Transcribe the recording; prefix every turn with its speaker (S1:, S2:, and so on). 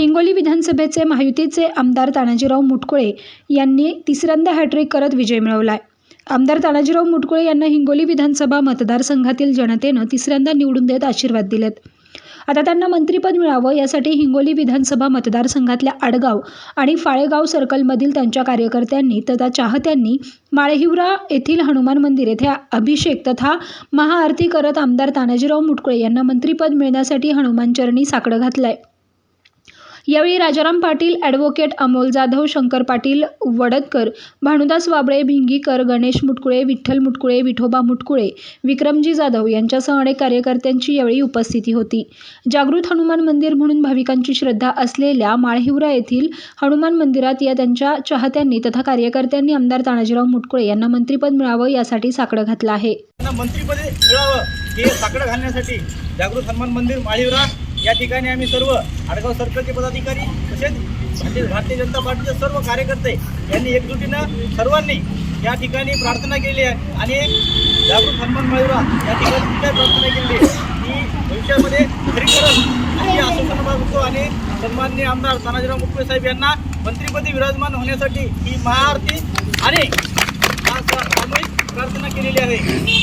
S1: हिंगोली विधानसभेचे महायुतीचे आमदार तानाजीराव मुटकुळे यांनी तिसऱ्यांदा हॅट्रिक करत विजय मिळवला आहे आमदार तानाजीराव मुटकुळे यांना हिंगोली विधानसभा मतदारसंघातील जनतेनं तिसऱ्यांदा निवडून देत आशीर्वाद दिलेत. आता त्यांना मंत्रिपद मिळावं यासाठी हिंगोली विधानसभा मतदारसंघातल्या आडगाव आणि फाळेगाव सर्कलमधील त्यांच्या कार्यकर्त्यांनी तथा चाहत्यांनी माळहिवरा येथील हनुमान मंदिर येथे अभिषेक तथा महाआरती करत आमदार तानाजीराव मुटकुळे यांना मंत्रिपद मिळण्यासाठी हनुमानचरणी साकडं घातलं आहे यावेळी राजाराम पाटील ॲडव्होकेट अमोल जाधव शंकर पाटील वडदकर भानुदास वाबळे भिंगीकर गणेश मुटकुळे विठ्ठल मुटकुळे विठोबा मुटकुळे विक्रमजी जाधव यांच्यासह अनेक कार्यकर्त्यांची यावेळी उपस्थिती होती. जागृत हनुमान मंदिर म्हणून भाविकांची श्रद्धा असलेल्या माळहिवरा येथील हनुमान मंदिरात या त्यांच्या चाहत्यांनी तथा कार्यकर्त्यांनी आमदार तानाजीराव मुटकुळे यांना मंत्रिपद मिळावं यासाठी साकडं घातलं आहे.
S2: मंत्रिपद मिळावं हे साकडं घालण्यासाठी जागृत हनुमान मंदिर माळीवरा या ठिकाणी आम्ही सर्व आडगाव सर्कलचे पदाधिकारी तसेच भारतीय भारतीय जनता पार्टीचे सर्व कार्यकर्ते यांनी एकजुटीनं सर्वांनी या ठिकाणी प्रार्थना केली आहे आणि जागृत हनुमान माळीवरा या ठिकाणी सुद्धा प्रार्थना केली आहे की भविष्यामध्ये खरीकरण आणि आणि सन्माननीय आमदार तानाजीराव मुटकुळे साहेब यांना मंत्रिपदी विराजमान होण्यासाठी ही महाआरती आणि सामूहिक प्रार्थना केलेली आहे.